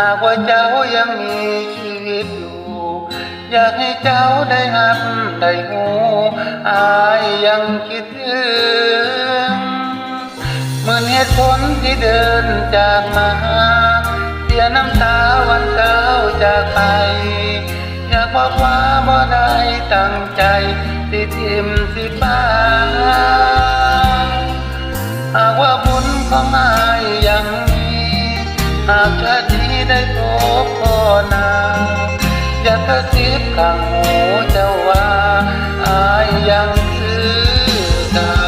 หากว่าเจ้ายังมีชีวิตอยู่ อยากให้เจ้าได้หับได้หูอายยังคิดถึงหมื่นเหตุผลที่เดินจากมาเสียน้ำตาวันเก้าจากไป อยากบอกว่าบ่ได้ตั้งใจสิทิมสิป้า ได้พบพ่อนาอย่ากระซิบข้างหูเจ้าว่าอายยังคือเก่า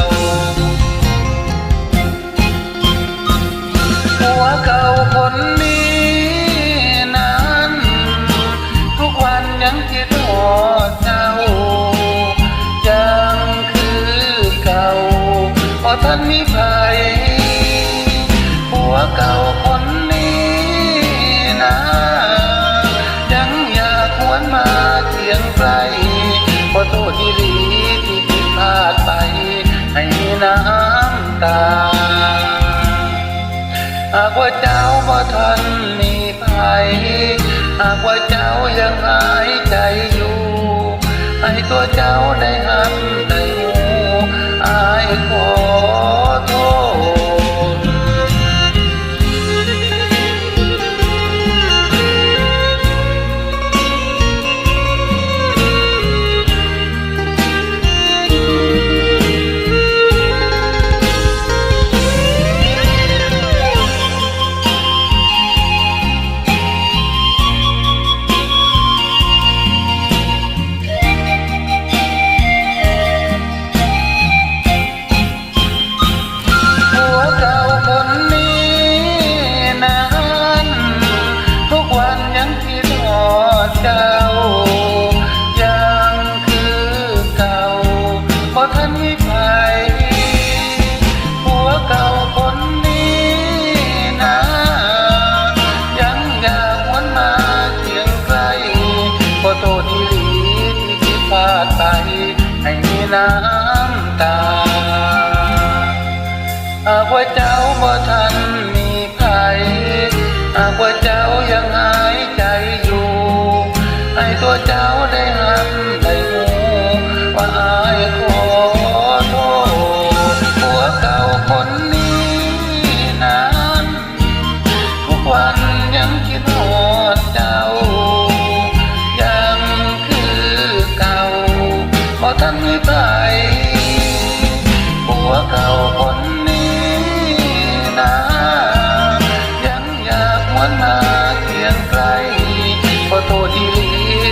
หัวเก่าคนนี้นั้น ทุกวันยังคิดหอดเจ้ายังคือเก่าพอท่านมีภัยผัวเก่า หวนมาเคียงไกลขอโทษที่ลีที่ผิดพลาดไป ให้น้ำตา หากว่าเจ้าบ่ทันมีภัยหากว่าเจ้ายังหายใจอยู่ ให้ตัวเจ้าได้หับได้หูอายข ตา หากว่าเจ้าบ่ทัน คนนี้นะยังอยากมันมาเคียงไกลขอโทษที่ลี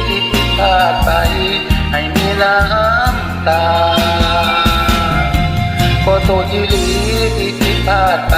ที่ผิพาดไป ให้มีน้ำตาขอโทษที่ลีที่ผิดพลาดไป